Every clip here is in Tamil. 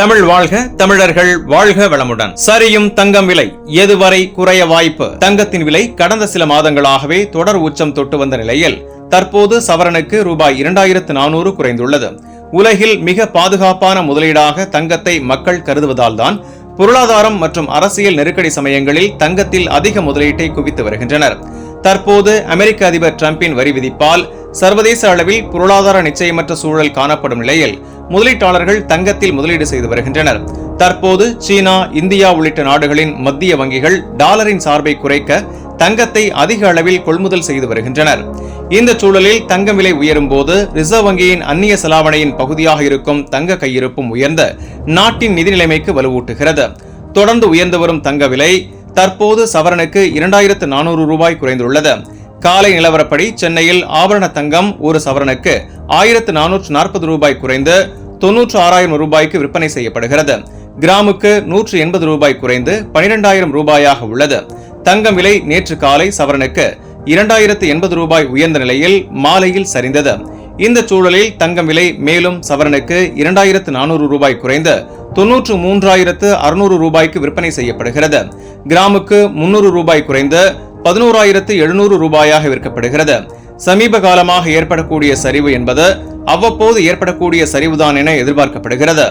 தமிழ் வாழ்க தமிழர்கள் வாழ்க வளமுடன். சரியும் தங்கம் விலை எதுவரை குறைய வாய்ப்பு? தங்கத்தின் விலை கடந்த சில மாதங்களாகவே தொடர் உச்சம் தொட்டு வந்த நிலையில் தற்போது சவரனுக்கு ரூபாய் இரண்டாயிரத்து நானூறு குறைந்துள்ளது. உலகில் மிக பாதுகாப்பான முதலீடாக தங்கத்தை மக்கள் கருதுவதால் தான் பொருளாதாரம் மற்றும் அரசியல் நெருக்கடி சமயங்களில் தங்கத்தில் அதிக முதலீட்டை குவித்து வருகின்றனர். தற்போது அமெரிக்க அதிபர் டிரம்பின் வரி விதிப்பால் சர்வதேச அளவில் பொருளாதார நிச்சயமற்ற சூழல் காணப்படும் நிலையில் முதலீட்டாளர்கள் தங்கத்தில் முதலீடு செய்து வருகின்றனர். தற்போது சீனா இந்தியா உள்ளிட்ட நாடுகளின் மத்திய வங்கிகள் டாலரின் சார்பை குறைக்க தங்கத்தை அதிக அளவில் கொள்முதல் செய்து வருகின்றனர். இந்த சூழலில் தங்கம் விலை உயரும் போது ரிசர்வ் வங்கியின் அந்நிய செலாவணையின் பகுதியாக இருக்கும் தங்க கையிருப்பும் உயர்ந்த நாட்டின் நிதி நிலைமைக்கு வலுவூட்டுகிறது. தொடர்ந்து உயர்ந்து வரும் தங்க விலை தற்போது சவரனுக்கு இரண்டாயிரத்து நானூறு ரூபாய் குறைந்துள்ளது. காலை நிலவரப்படி சென்னையில் ஆபரண தங்கம் ஒரு சவரனுக்கு ஆயிரத்து நானூற்று நாற்பது ரூபாய் குறைந்து தொன்னூற்று ஆறாயிரம் ரூபாய்க்கு விற்பனை செய்யப்படுகிறது. கிராமுக்கு நூற்று எண்பது ரூபாய் குறைந்து பனிரெண்டாயிரம் ரூபாயாக உள்ளது. தங்கம் விலை நேற்று காலை சவரனுக்கு இரண்டாயிரத்து எண்பது ரூபாய் உயர்ந்த நிலையில் மாலையில் சரிந்தது. இந்த சூழலில் தங்கம் விலை மேலும் சவரனுக்கு இரண்டாயிரத்து நானூறு ரூபாய் குறைந்து தொன்னூற்று மூன்றாயிரத்து அறுநூறு ரூபாய்க்கு விற்பனை செய்யப்படுகிறது. கிராமுக்கு முன்னூறு ரூபாய் குறைந்து பதினோராயிரத்து எழுநூறு ரூபாயாக விற்கப்படுகிறது. சமீப காலமாக ஏற்படக்கூடிய சரிவு என்பது அவ்வப்போது ஏற்படக்கூடிய சரிவுதான் என எதிர்பார்க்கப்படுகிறது.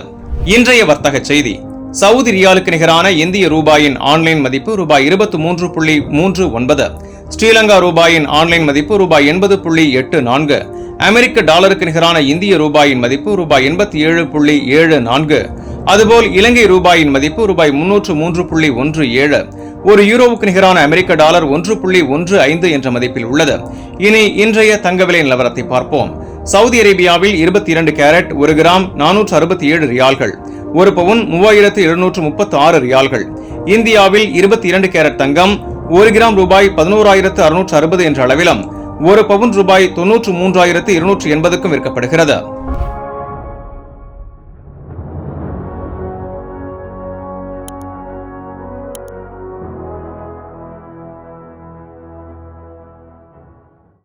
இன்றைய வர்த்தக செய்தி. சவுதி ரியாலுக்கு நிகரான இந்திய ரூபாயின் ஆன்லைன் மதிப்பு ரூபாய் இருபத்தி மூன்று புள்ளி மூன்று ஒன்பது ஸ்ரீலங்கா ரூபாயின் ஆன்லைன் மதிப்பு ரூபாய் எண்பது புள்ளி எட்டு நான்கு அமெரிக்க டாலருக்கு நிகரான இந்திய ரூபாயின் மதிப்பு ரூபாய் எண்பத்தி ஏழு புள்ளி ஏழு நான்கு அதுபோல் இலங்கை ரூபாயின் மதிப்பு ரூபாய் முன்னூற்று மூன்று புள்ளி ஒன்று ஏழு ஒரு யூரோவுக்கு நிகரான அமெரிக்க டாலர் ஒன்று புள்ளி ஒன்று ஐந்து என்ற மதிப்பில் உள்ளது. இனி இன்றைய தங்க விலை நிலவரத்தை பார்ப்போம். சவுதி அரேபியாவில் இருபத்தி இரண்டு கேரட் ஒரு கிராம் நானூற்று அறுபத்தி ஏழு ரியால்கள் ஒரு பவுன் மூவாயிரத்து எழுநூற்று முப்பத்தி ஆறு ரியால்கள். இந்தியாவில் இருபத்தி இரண்டு கேரட் தங்கம் ஒரு கிராம் ரூபாய் பதினோராயிரத்து அறுநூற்று அறுபது என்ற அளவிலும் ஒரு பவுன் ரூபாய் தொன்னூற்று மூன்றாயிரத்து இருநூற்று எண்பதுக்கும் விற்கப்படுகிறது.